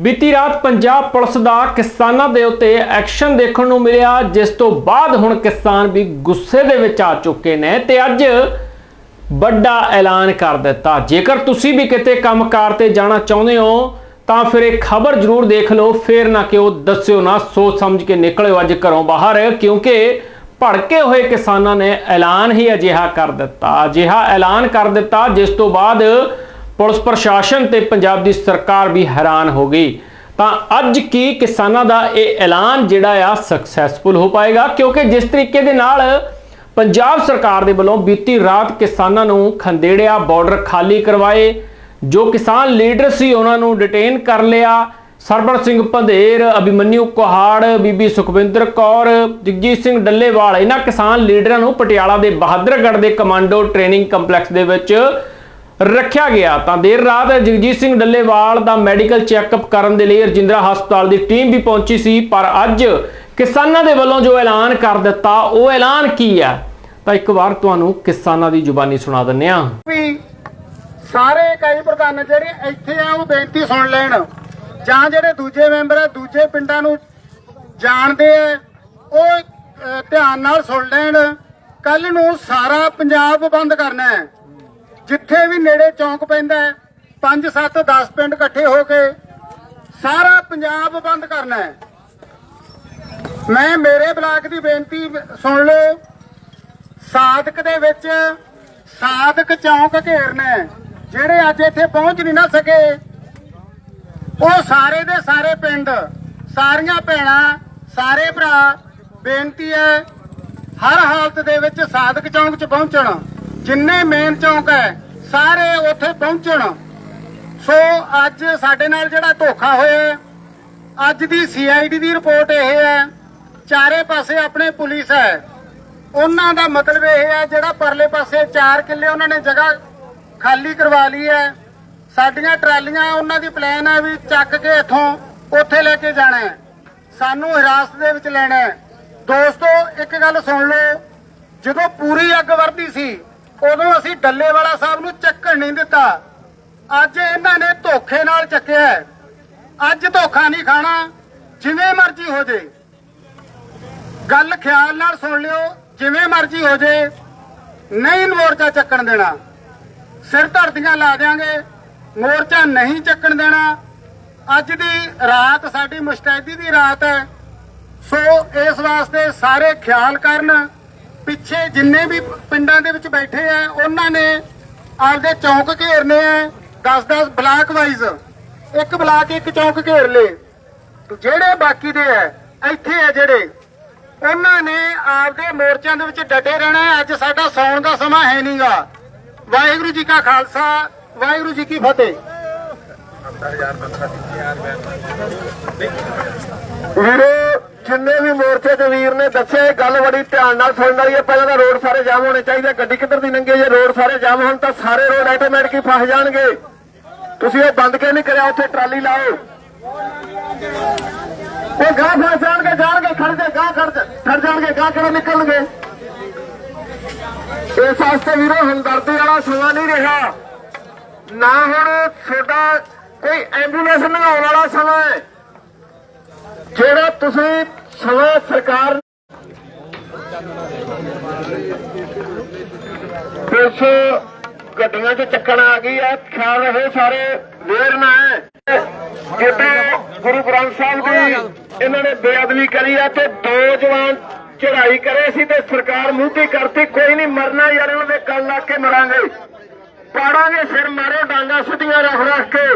ਬੀਤੀ ਰਾਤ ਪੰਜਾਬ ਪੁਲਿਸ ਦਾ ਕਿਸਾਨਾਂ ਦੇ ਉੱਤੇ ਐਕਸ਼ਨ ਦੇਖਣ ਨੂੰ ਮਿਲਿਆ, ਜਿਸ ਤੋਂ ਬਾਅਦ ਹੁਣ ਕਿਸਾਨ ਵੀ ਗੁੱਸੇ ਦੇ ਵਿੱਚ ਆ ਚੁੱਕੇ ਨੇ ਤੇ ਅੱਜ ਵੱਡਾ ਐਲਾਨ ਕਰ ਦਿੱਤਾ। ਜੇਕਰ ਤੁਸੀਂ ਵੀ ਕਿਤੇ ਕੰਮਕਾਰ ਤੇ ਜਾਣਾ ਚਾਹੁੰਦੇ ਹੋ, ਤਾਂ ਫਿਰ ਇਹ ਖਬਰ ਜ਼ਰੂਰ ਦੇਖ ਲਓ। ਫੇਰ ਨਾ ਕਿਉਂ ਦੱਸਿਓ, ਨਾ ਸੋਚ ਸਮਝ ਕੇ ਨਿਕਲਿਓ ਅੱਜ ਘਰੋਂ ਬਾਹਰ, ਕਿਉਂਕਿ ਭੜਕੇ ਹੋਏ ਕਿਸਾਨਾਂ ਨੇ ਐਲਾਨ ਹੀ ਅਜਿਹਾ ਕਰ ਦਿੱਤਾ। ਅਜਿਹਾ ਐਲਾਨ ਕਰ ਦਿੱਤਾ, ਜਿਸ ਤੋਂ ਬਾਅਦ ਪੁਲਿਸ ਪ੍ਰਸ਼ਾਸਨ ਤੇ ਪੰਜਾਬ ਦੀ ਸਰਕਾਰ ਵੀ ਹੈਰਾਨ ਹੋ ਗਈ। ਤਾਂ ਅੱਜ ਕੀ ਕਿਸਾਨਾਂ ਦਾ ਇਹ ਐਲਾਨ ਜਿਹੜਾ ਆ ਸਕਸੈਸਫੁਲ ਹੋ ਪਾਏਗਾ? ਕਿਉਂਕਿ ਜਿਸ ਤਰੀਕੇ ਦੇ ਨਾਲ ਪੰਜਾਬ ਸਰਕਾਰ ਦੇ ਵੱਲੋਂ ਬੀਤੀ ਰਾਤ ਕਿਸਾਨਾਂ ਨੂੰ ਖੰਦੇੜਿਆ ਬਾਰਡਰ ਖਾਲੀ ਕਰਵਾਏ, ਜੋ ਕਿਸਾਨ ਲੀਡਰ ਸੀ ਉਹਨਾਂ ਨੂੰ ਡਿਟੇਨ ਕਰ ਲਿਆ। ਸਰਬਰ ਸਿੰਘ ਪੰਧੇਰ ਅਭਿਮਨਿਊ ਕੁਹਾੜ, ਬੀਬੀ ਸੁਖਵਿੰਦਰ ਕੌਰ, ਜਗਜੀਤ ਸਿੰਘ ਡੱਲੇਵਾਲ, ਇਹਨਾਂ ਕਿਸਾਨ ਲੀਡਰਾਂ ਨੂੰ ਪਟਿਆਲਾ ਦੇ ਬਹਾਦਰਗੜ੍ਹ ਦੇ ਕਮਾਂਡੋ ਟ੍ਰੇਨਿੰਗ ਕੰਪਲੈਕਸ ਦੇ ਵਿੱਚ ਰੱਖਿਆ ਗਿਆ। ਤਾਂ ਦੇਰ ਰਾਤ ਜਗਜੀਤ ਸਿੰਘ ਡੱਲੇਵਾਲ ਦਾ ਮੈਡੀਕਲ ਚੈੱਕਅਪ ਕਰਨ ਦੇ ਲਈ ਰਜਿੰਦਰਾ ਹਸਪਤਾਲ ਦੀ ਟੀਮ ਵੀ ਪਹੁੰਚੀ ਸੀ, ਪਰ ਅੱਜ ਕਿਸਾਨਾਂ ਦੇ ਵੱਲੋਂ ਜੋ ਐਲਾਨ ਕਰ ਦਿੱਤਾ, ਉਹ ਐਲਾਨ ਕੀ ਹੈ? ਤਾਂ ਇੱਕ ਵਾਰ ਤੁਹਾਨੂੰ ਕਿਸਾਨਾਂ ਦੀ ਜ਼ੁਬਾਨੀ ਸੁਣਾ ਦਿੰਨੇ ਆ ਵੀ ਸਾਰੇ ਕਈ ਪ੍ਰਧਾਨ ਜਿਹੜੇ ਇੱਥੇ ਆ, ਉਹ ਬੇਨਤੀ ਸੁਣ ਲੈਣ। ਜਾਂ ਜਿਹੜੇ ਦੂਜੇ ਮੈਂਬਰ ਆ, ਦੂਜੇ ਪਿੰਡਾਂ ਨੂੰ ਜਾਣਦੇ ਆ, ਉਹ ਧਿਆਨ ਨਾਲ ਸੁਣ ਲੈਣ। ਕੱਲ ਨੂੰ ਸਾਰਾ ਪੰਜਾਬ ਬੰਦ ਕਰਨਾ ਹੈ। ਜਿੱਥੇ ਵੀ ਨੇੜੇ ਚੌਂਕ ਪੈਂਦਾ ਹੈ 5 7 10 ਪਿੰਡ ਇਕੱਠੇ ਹੋ ਕੇ ਸਾਰਾ ਪੰਜਾਬ ਬੰਦ ਕਰਨਾ ਹੈ। ਮੈਂ ਮੇਰੇ ਬਲਾਕ ਦੀ ਬੇਨਤੀ ਸੁਣ ਲਓ, ਸਾਦਕ ਦੇ ਵਿੱਚ ਸਾਦਕ ਚੌਂਕ ਘੇਰਨਾ ਜਿਹੜੇ ਅੱਜ ਇੱਥੇ ਪਹੁੰਚ ਨਹੀਂ ਨਾ ਸਕੇ, ਉਹ ਸਾਰੇ ਦੇ ਸਾਰੇ ਪਿੰਡ, ਸਾਰੀਆਂ ਭੈਣਾਂ, ਸਾਰੇ ਭਰਾ, ਬੇਨਤੀ ਹੈ ਹਰ ਹਾਲਤ ਦੇ ਵਿੱਚ ਸਾਦਕ ਚੌਂਕ 'ਚ ਪਹੁੰਚਣ। ਜਿੰਨੇ ਮੇਨ ਚੌਂਕ ਹੈ, ਸਾਰੇ ਉੱਥੇ ਪਹੁੰਚਣ। ਸੋ ਅੱਜ ਸਾਡੇ ਨਾਲ ਜਿਹੜਾ ਧੋਖਾ ਹੋਇਆ ਅੱਜ ਦੀ ਸੀਆਈਡੀ ਦੀ ਰਿਪੋਰਟ ਇਹ ਹੈ, ਚਾਰੇ ਪਾਸੇ ਆਪਣੇ ਪੁਲਿਸ ਹੈ। ਉਹਨਾਂ ਦਾ ਮਤਲਬ ਇਹ ਹੈ, ਜਿਹੜਾ ਪਰਲੇ ਪਾਸੇ 4 ਕਿੱਲੇ ਉਹਨਾਂ ਨੇ ਜਗ੍ਹਾ ਖਾਲੀ ਕਰਵਾ ਲਈ ਹੈ। ਸਾਡੀਆਂ ਟਰਾਲੀਆਂ, ਉਹਨਾਂ ਦੀ ਪਲਾਨ ਹੈ ਵੀ ਚੱਕ ਕੇ ਇੱਥੋਂ ਉੱਥੇ ਲੈ ਕੇ ਜਾਣਾ ਹੈ। ਸਾਨੂੰ ਹਿਰਾਸਤ ਦੇ ਵਿੱਚ ਲੈਣਾ ਹੈ। ਦੋਸਤੋ, ਇੱਕ ਗੱਲ ਸੁਣ ਲਓ, ਜਦੋਂ ਪੂਰੀ ਅੱਗ ਵਰਦੀ ਸੀ ਉਦੋਂ ਅਸੀਂ ਡੱਲੇਵਾਲਾ ਸਾਹਿਬ ਨੂੰ ਚੱਕਣ ਨਹੀਂ ਦਿੱਤਾ। ਅੱਜ ਇਹਨਾਂ ਨੇ ਧੋਖੇ ਨਾਲ ਚੱਕਿਆ ਅੱਜ ਧੋਖਾ ਨਹੀਂ ਖਾਣਾ, ਜਿਵੇਂ ਮਰਜ਼ੀ ਹੋ ਜੇ। ਗੱਲ ਖਿਆਲ ਨਾਲ ਸੁਣ ਲਿਓ, ਜਿਵੇਂ ਮਰਜ਼ੀ ਹੋ ਜੇ, ਨਹੀਂ ਮੋਰਚਾ ਚੱਕਣ ਦੇਣਾ। ਸਿਰ ਧਰਦੀਆਂ ਲਾ ਦਿਆਂਗੇ, ਮੋਰਚਾ ਨਹੀਂ ਚੱਕਣ ਦੇਣਾ। ਅੱਜ ਦੀ ਰਾਤ, ਸਾਡੀ ਮੁਸ਼ਤੈਦੀ ਦੀ ਰਾਤ ਹੈ। ਸੋ ਇਸ ਵਾਸਤੇ ਸਾਰੇ ਖਿਆਲ ਕਰਨ। ਪਿੱਛੇ ਜਿੰਨੇ ਵੀ ਪਿੰਡਾਂ ਦੇ ਵਿੱਚ ਬੈਠੇ ਆ ਉਹਨਾਂ ਨੇ ਆਪਦੇ ਚੌਂਕ ਘੇਰਨੇ ਆ 10-10 ਬਲਾਕ ਵਾਈਜ਼ ਇੱਕ ਬਲਾਕ ਇੱਕ ਚੌਂਕ ਘੇਰ ਲੇ ਜਿਹੜੇ ਬਾਕੀ ਦੇ ਆ ਇੱਥੇ ਆ ਜਿਹੜੇ। ਉਹਨਾਂ ਨੇ ਆਪਦੇ ਮੋਰਚਿਆਂ ਦੇ ਵਿੱਚ ਡਟੇ ਰਹਿਣਾ। ਅੱਜ ਸਾਡਾ ਸੌਣ ਦਾ ਸਮਾਂ ਹੈ ਨਹੀਂਗਾ। ਵਾਹਿਗੁਰੂ ਜੀ ਕਾ ਖਾਲਸਾ ਵਾਹਿਗੁਰੂ ਜੀ ਕੀ ਫਤਿਹ। ਵੀਰੇ ਤੇ ਗੱਲ ਬੜੀ ਧਿਆਨ ਨਾਲ ਸੁਣਨ ਵਾਲੀ ਹੈ। ਪਹਿਲਾਂ ਤਾਂ ਰੋਡ ਸਾਰੇ ਜਾਮ ਹੋਣੇ ਚਾਹੀਦੇ ਗੱਡੀ ਕਿੱਧਰ ਦੀ ਲੰਘੇ ਜੇ ਰੋਡ ਸਾਰੇ ਜਾਮ ਹੋਣ ਤਾਂ ਸਾਰੇ ਰੋਡ ਆਟੋਮੈਟਿਕ ਹੀ ਫਸ ਜਾਣਗੇ। ਤੁਸੀਂ ਇਹ ਬੰਦ ਕਿਉਂ ਨਹੀਂ ਕਰਿਆ? ਉੱਥੇ ਟਰਾਲੀ ਲਾਓ। ਉਹ ਗਾਂ ਫਸ ਜਾਣਗੇ ਜਾਣਗੇ ਖੜ ਜਾ ਗਾਂ ਖੜ ਜਾ ਖੜ ਜਾਣਗੇ ਗਾਂ ਕਿਹੜਾ ਨਿਕਲਣਗੇ? ਇਸ ਵਾਸਤੇ ਵੀਰੋ, ਹਮਦਰਦੀ ਵਾਲਾ ਸਮਾਂ ਨਹੀਂ ਰਿਹਾ। ਨਾ ਹੁਣ ਤੁਹਾਡਾ ਕੋਈ ਐਂਬੂਲੈਂਸ ਲੰਘਾਉਣ ਵਾਲਾ ਸਮਾਂ ਹੈ। ਜਿਹੜਾ ਤੁਸੀਂ ਸਮਾਂ ਸਰਕਾਰ ਪੁਲਿਸ ਗੱਡੀਆਂ 'ਚ ਚੱਕਣ ਆ ਗਈ ਹੈ ਖਿਆਲ ਰਹੇ ਸਾਰੇ ਵੇਰ ਨਾ ਹੈ। ਜਦੋਂ ਗੁਰੂ ਗ੍ਰੰਥ ਸਾਹਿਬ ਦੀ ਇਹਨਾਂ ਨੇ ਬੇਅਦਬੀ ਕਰੀ ਹੈ ਤੇ ਦੋ ਜਵਾਨ ਚੜਾਈ ਕਰੇ ਸੀ ਤੇ ਸਰਕਾਰ ਮੂੰਹੀ ਕਰਤੀ, ਕੋਈ ਨਹੀਂ ਮਰਨਾ ਯਾਰ ਉਹਨਾਂ ਦੇ ਗੱਲ ਲਾ ਕੇ ਮਰਾਂਗੇ। ਪਾੜਾਂਗੇ ਸਿਰ ਮਾਰੋ ਡਾਂਗਾ ਸਿੱਧੀਆਂ ਰੱਖ ਰੱਖ ਕੇ।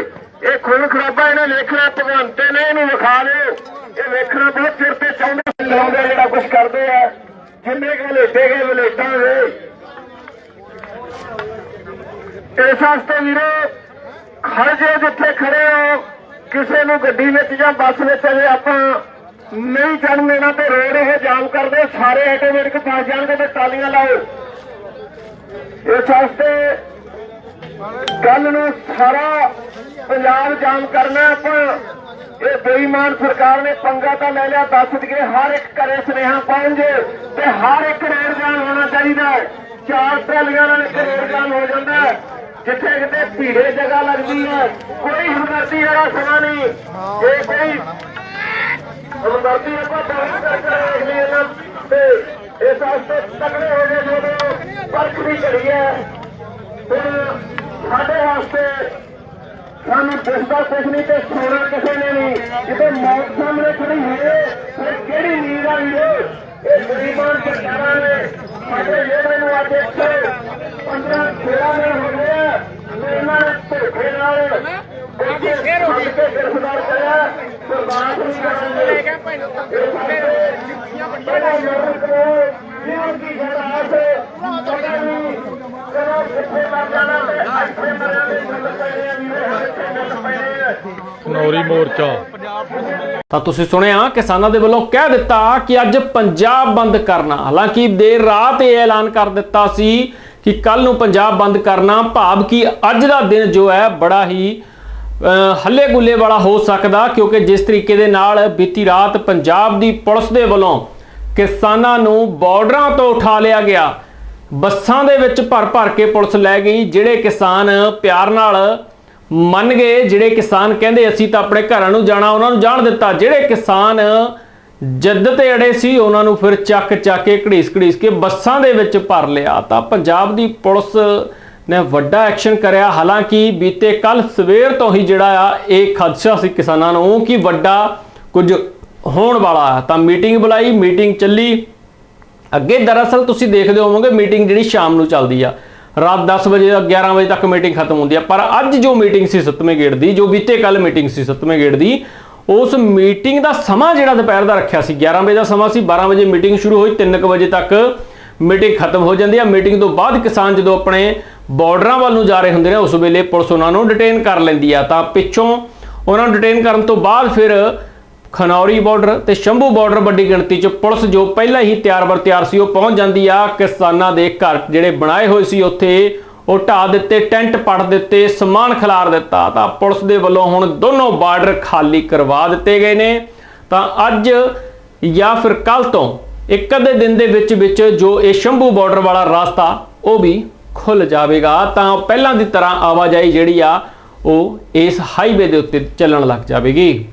ਇਹ ਖੂਨ ਖਰਾਬਾ ਇਹਨੇ ਵੇਖਣਾ, ਭਗਵੰਤੇ ਨੇ ਇਹਨੂੰ ਵਿਖਾ ਦਿਓ। ਇਹ ਵੇਖਣਾ ਬਹੁਤ ਸਿਰ ਤੇ ਚਾਹੁੰਦੇ ਲਾਉਂਦੇ ਜਿਹੜਾ ਕੁਝ ਕਰਦੇ ਆ। ਜਿੰਨੇ ਕਿ ਗਏ ਵਲੇਟਾਂ ਦੇ। ਇਸ ਵਾਸਤੇ ਵੀਰੋ, ਹਰ ਜੇ ਜਿੱਥੇ ਖੜੇ ਹੋ, ਕਿਸੇ ਨੂੰ ਗੱਡੀ ਵਿੱਚ ਜਾਂ ਬੱਸ ਵਿੱਚ ਅਜੇ ਆਪਾਂ ਨਹੀਂ ਚੜਨ ਦੇਣਾ ਤੇ ਰੋਡ ਇਹ ਜਾਮ ਕਰਦੇ ਸਾਰੇ ਆਟੋਮੈਟਿਕ ਫਸ ਜਾਣਗੇ ਤੇ ਤਾਲੀਆਂ ਲਾਓ। ਇਸ ਵਾਸਤੇ ਗੱਲ ਨੂੰ ਸਾਰਾ ਪੰਜਾਬ ਜਾਮ ਕਰਨਾ ਆਪਾਂ ਇਹ ਬੇਈਮਾਨ ਸਰਕਾਰ ਨੇ ਪੰਗਾ ਤਾਂ ਲੈ ਲਿਆ, ਦੱਸ ਦਈਏ, ਹਰ ਇੱਕ ਘਰੇ ਸੁਨੇਹਾ ਪਹੁੰਚ ਤੇ ਹਰ ਇੱਕ ਰੋਡ ਜਾਮ ਹੋਣਾ ਚਾਹੀਦਾ ਚਾਰ ਟਰਾਲੀਆਂ ਨਾਲ ਇੱਕ ਰੋਡ ਹੋ ਜਾਂਦਾ ਜਿੱਥੇ ਕਿਤੇ ਭੀੜੇ ਜਗ੍ਹਾ ਲੱਗਦੀ ਹੈ, ਕੋਈ ਹਮਦਰਦੀ ਵਾਲਾ ਸਮਾਂ ਨਹੀਂ। ਜੇ ਕੋਈ ਹਮਦਰਦੀ ਆਪਾਂ ਦਰਦ ਕਰਕੇ ਦੇਖ ਲਈਏ ਨਾ ਤੇ ਇਸ ਵਾਸਤੇ ਤਕੜੇ ਹੋ ਗਏ ਜਦੋਂ ਪਰਖ ਵੀ ਕਰੀਏ ਹੈ ਸਾਡੇ ਵਾਸਤੇ ਸਾਨੂੰ ਦਿਸਦਾ ਕੁਛ ਨਹੀਂ ਤੇ ਸੋਣਾ ਕਿਸੇ ਨੇ ਨਹੀਂ। ਜਦੋਂ ਮੌਤ ਸਾਹਮਣੇ ਖੜੀ ਹੋਏ ਫਿਰ ਕਿਹੜੀ ਨੀਂਦ ਆ ਵੀਰੇ? ਇਹ ਗਰੀਬਾਂ ਸਰਕਾਰਾਂ ਨੇ। ਸਾਡੇ ਜਿਹੜੇ ਨੂੰ ਅੱਜ ਇੱਥੇ 15 16 ਦਿਨ ਹੋ ਗਏ ਇਹਨਾਂ ਨੇ ਧੋਖੇ ਨਾਲ ਇੱਥੇ ਸੱਦ ਕੇ ਗ੍ਰਿਫਤਾਰ ਕਰਿਆ। ਬਰਬਾਦ ਨਹੀਂ ਕਰਾਂਗੇ ਕਰੋ ਜੀਵਨ ਦੀ ਨਹੀਂ ਕਦੋਂ ਕਿੱਥੇ ਮਰ ਜਾਣਾ ਤੇ ਇੱਥੇ ਮਰਿਆ ਦੇ ਮੁੱਲ ਪੈਣੇ ਆ ਵੀਰੇ ਇੱਥੇ ਮੁੱਲ ਪੈਣੇ ਆ ਖਨੌਰੀ ਮੋਰਚਾ। ਤਾਂ ਤੁਸੀਂ ਸੁਣਿਆ, ਕਿਸਾਨਾਂ ਦੇ ਵੱਲੋਂ ਕਹਿ ਦਿੱਤਾ ਕਿ ਅੱਜ ਪੰਜਾਬ ਬੰਦ ਕਰਨਾ। ਹਾਲਾਂਕਿ ਦੇਰ ਰਾਤ ਇਹ ਐਲਾਨ ਕਰ ਦਿੱਤਾ ਸੀ ਕਿ ਕੱਲ ਨੂੰ ਪੰਜਾਬ ਬੰਦ ਕਰਨਾ, ਭਾਵ ਕਿ ਅੱਜ ਦਾ ਦਿਨ ਜੋ ਹੈ, ਬੜਾ ਹੀ ਹੱਲੇ ਗੁੱਲੇ ਵਾਲਾ ਹੋ ਸਕਦਾ, ਕਿਉਂਕਿ ਜਿਸ ਤਰੀਕੇ ਦੇ ਨਾਲ ਬੀਤੀ ਰਾਤ ਪੰਜਾਬ ਦੀ ਪੁਲਿਸ ਦੇ ਵੱਲੋਂ ਕਿਸਾਨਾਂ ਨੂੰ ਬਾਰਡਰਾਂ ਤੋਂ ਉਠਾ ਲਿਆ ਗਿਆ। ਬੱਸਾਂ ਦੇ ਵਿੱਚ ਭਰ ਭਰ ਕੇ ਪੁਲਿਸ ਲੈ ਗਈ, ਜਿਹੜੇ ਕਿਸਾਨ ਪਿਆਰ ਨਾਲ ਮੰਨ ਗਏ, ਜਿਹੜੇ ਕਿਸਾਨ ਕਹਿੰਦੇ ਅਸੀਂ ਤਾਂ ਆਪਣੇ ਘਰਾਂ ਨੂੰ ਜਾਣਾ, ਉਹਨਾਂ ਨੂੰ ਜਾਣ ਦਿੱਤਾ। ਜਿਹੜੇ ਕਿਸਾਨ ਜਿੱਦ ਤੇ ਅੜੇ ਸੀ, ਉਹਨਾਂ ਨੂੰ ਫਿਰ ਚੱਕ ਚੱਕ ਕੇ ਘੜੀਸ ਘੜੀਸ ਕੇ ਬੱਸਾਂ ਦੇ ਵਿੱਚ ਭਰ ਲਿਆ। ਤਾਂ ਪੰਜਾਬ ਦੀ ਪੁਲਿਸ ਨੇ ਵੱਡਾ ਐਕਸ਼ਨ ਕਰਿਆ। ਹਾਲਾਂਕਿ ਬੀਤੇ ਕੱਲ ਸਵੇਰ ਤੋਂ ਹੀ ਜਿਹੜਾ ਆ, ਇਹ ਖਦਸ਼ਾ ਸੀ ਕਿਸਾਨਾਂ ਨੂੰ ਕਿ ਵੱਡਾ ਕੁਝ ਹੋਣ ਵਾਲਾ। ਤਾਂ ਮੀਟਿੰਗ ਬੁਲਾਈ, ਮੀਟਿੰਗ ਚੱਲੀ। ਅੱਗੇ ਦਰਅਸਲ ਤੁਸੀਂ ਦੇਖਦੇ ਹੋਵੋਗੇ, ਮੀਟਿੰਗ ਜਿਹੜੀ ਸ਼ਾਮ ਨੂੰ ਚੱਲਦੀ ਆ। ਰਾਤ 10 ਵਜੇ 11 ਵਜੇ ਤੱਕ ਮੀਟਿੰਗ ਖਤਮ ਹੁੰਦੀ ਹੈ ਪਰ ਅੱਜ ਜੋ ਮੀਟਿੰਗ ਸੀ 7ਵੇਂ ਗੇੜ ਦੀ, ਜੋ ਬੀਤੇ ਕੱਲ ਮੀਟਿੰਗ ਸੀ 7ਵੇਂ ਗੇੜ ਦੀ, ਉਸ ਮੀਟਿੰਗ ਦਾ ਸਮਾਂ ਜਿਹੜਾ ਦੁਪਹਿਰ ਦਾ ਰੱਖਿਆ ਸੀ। 11 ਵਜੇ ਦਾ ਸਮਾਂ ਸੀ 12 ਵਜੇ ਮੀਟਿੰਗ ਸ਼ੁਰੂ ਹੋਈ 3 ਵਜੇ ਤੱਕ ਮੀਟਿੰਗ ਖਤਮ ਹੋ ਜਾਂਦੀ ਆ। ਮੀਟਿੰਗ ਤੋਂ ਬਾਅਦ ਕਿਸਾਨ ਜਦੋਂ ਆਪਣੇ ਬਾਰਡਰਾਂ ਵੱਲ ਨੂੰ ਜਾ ਰਹੇ ਹੁੰਦੇ ਨੇ, ਉਸ ਵੇਲੇ ਪੁਲਿਸ ਉਹਨਾਂ ਨੂੰ ਡਿਟੇਨ ਕਰ ਲੈਂਦੀ ਆ। ਤਾਂ ਪਿੱਛੋਂ ਉਹਨਾਂ ਨੂੰ ਡਿਟੇਨ ਕਰਨ ਤੋਂ ਬਾਅਦ ਫਿਰ ਖਨੌਰੀ ਬਾਰਡਰ ਤੇ ਸ਼ੰਭੂ ਬਾਰਡਰ ਵੱਡੀ ਗਿਣਤੀ 'ਚ ਪੁਲਿਸ ਜੋ ਪਹਿਲਾਂ ਹੀ ਤਿਆਰ ਬਰ ਤਿਆਰ ਸੀ, ਉਹ ਪਹੁੰਚ ਜਾਂਦੀ ਆ। ਕਿਸਾਨਾਂ ਦੇ ਘਰ ਜਿਹੜੇ ਬਣਾਏ ਹੋਏ ਸੀ ਉੱਥੇ, ਉਹ ਢਾ ਦਿੱਤੇ, ਟੈਂਟ ਪੜ ਦਿੱਤੇ, ਸਮਾਨ ਖਿਲਾਰ ਦਿੱਤਾ। ਤਾਂ ਪੁਲਿਸ ਦੇ ਵੱਲੋਂ ਹੁਣ ਦੋਨੋਂ ਬਾਰਡਰ ਖਾਲੀ ਕਰਵਾ ਦਿੱਤੇ ਗਏ ਨੇ। ਤਾਂ ਅੱਜ ਜਾਂ ਫਿਰ ਕੱਲ ਤੋਂ ਇੱਕ ਅੱਧੇ ਦਿਨ ਦੇ ਵਿੱਚ ਵਿੱਚ ਜੋ ਇਹ ਸ਼ੰਭੂ ਬਾਰਡਰ ਵਾਲਾ ਰਸਤਾ, ਉਹ ਵੀ ਖੁੱਲ ਜਾਵੇਗਾ। ਤਾਂ ਪਹਿਲਾਂ ਦੀ ਤਰ੍ਹਾਂ ਆਵਾਜਾਈ ਜਿਹੜੀ ਆ, ਉਹ ਇਸ ਹਾਈਵੇ ਦੇ ਉੱਤੇ ਚੱਲਣ ਲੱਗ ਜਾਵੇਗੀ।